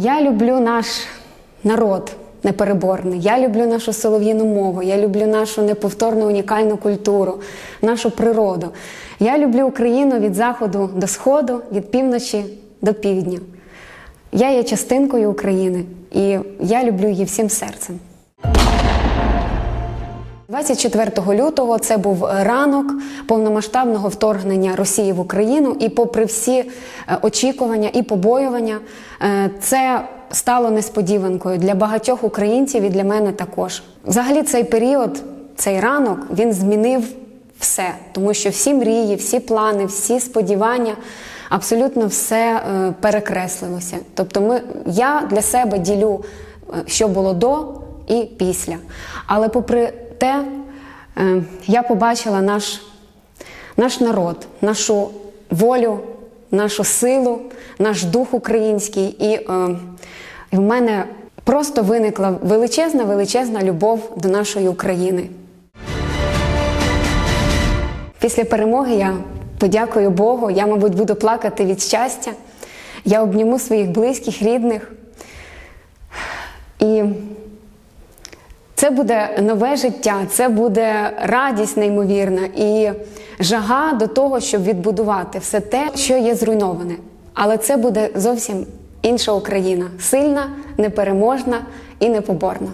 Я люблю наш народ непереборний. Я люблю нашу солов'їну мову, я люблю нашу неповторну унікальну культуру, нашу природу. Я люблю Україну від заходу до сходу, від півночі до півдня. Я є частинкою України і я люблю її всім серцем. 24 лютого це був ранок повномасштабного вторгнення Росії в Україну, і попри всі е, очікування і побоювання, е, це стало несподіванкою для багатьох українців і для мене також. Взагалі, цей період, цей ранок, він змінив все, тому що всі мрії, всі плани, всі сподівання. Абсолютно все е, перекреслилося. Тобто, ми, я для себе ділю, що було до і після. Але попри те, е, я побачила наш, наш народ, нашу волю, нашу силу, наш дух український, е, і в мене просто виникла величезна, величезна любов до нашої України. Після перемоги я подякую Богу. Я, мабуть, буду плакати від щастя. Я обніму своїх близьких, рідних. І це буде нове життя, це буде радість неймовірна і жага до того, щоб відбудувати все те, що є зруйноване. Але це буде зовсім інша Україна сильна, непереможна і непоборна.